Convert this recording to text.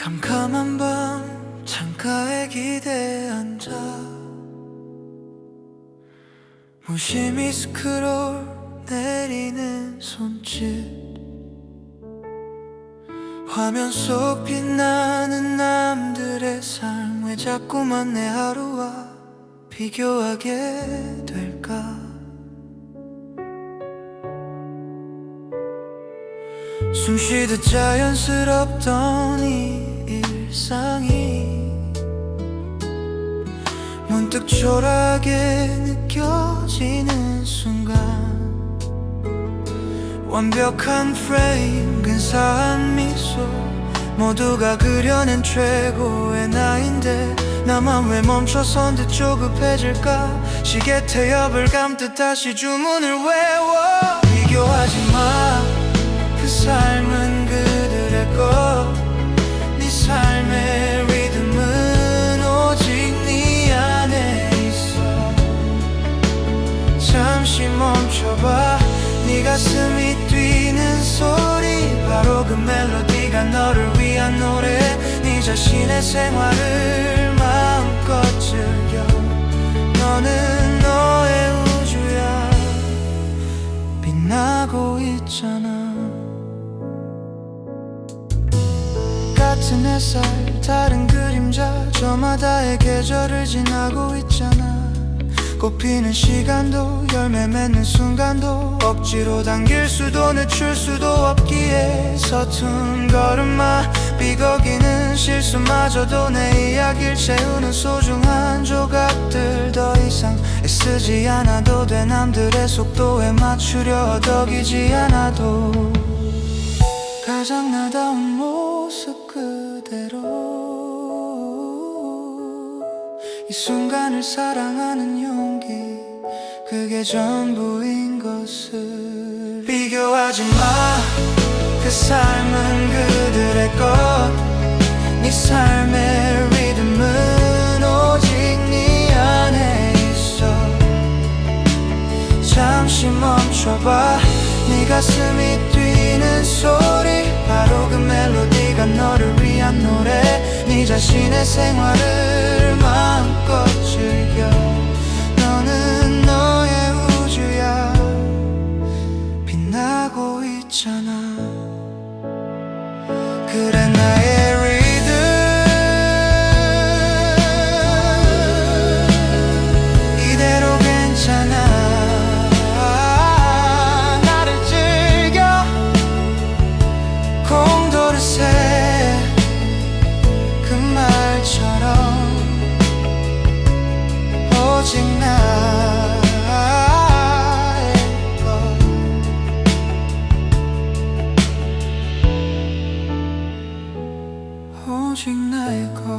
캄캄한 밤 창가에 기대에 앉아 무심히 스크롤 내리는 손짓 화면 속 빛나는 남들의 삶 왜 자꾸만 내 하루와 비교하게 될까? 숨쉬듯 자연스럽던 이 일상이 문득 초라하게 느껴지는 순간 완벽한 프레임 근사한 미소 모두가 그려낸 최고의 나인데 나만 왜 멈춰선 듯 조급해질까? 시계 태엽을 감듯 다시 주문을 외워. 비교하지 마그 삶은 가슴이 뛰는 소리. 바로 그 멜로디가 너를 위한 노래. 네 자신의 생활을 마음껏 즐겨. 너는 너의 우주야. 빛나고 있잖아. 같은 햇살 다른 그림자. 저마다의 계절을 지나고 있잖아 꽃피는 시간도 열매 맺는 순간도 억지로 당길 수도 늦출 수도 없기에 서툰 걸음마 삐걱이는 실수마저도 내 이야기를 채우는 소중한 조각들 더 이상 애쓰지 않아도 돼. 남들의 속도에 맞추려 어덕이지 않아도 가장 나다운 모습 그대로 이 순간을 사랑하는 용기 그게 전부인 것을 비교하지 마그 삶은 그들의 것네 삶의 리듬은 오직 네 안에 있어. 잠시 멈춰봐. 네 가슴이 뛰는 소리 바로 그 멜로디가 너를 위한 노래. 네 자신의 생활을 있 轻轻爱过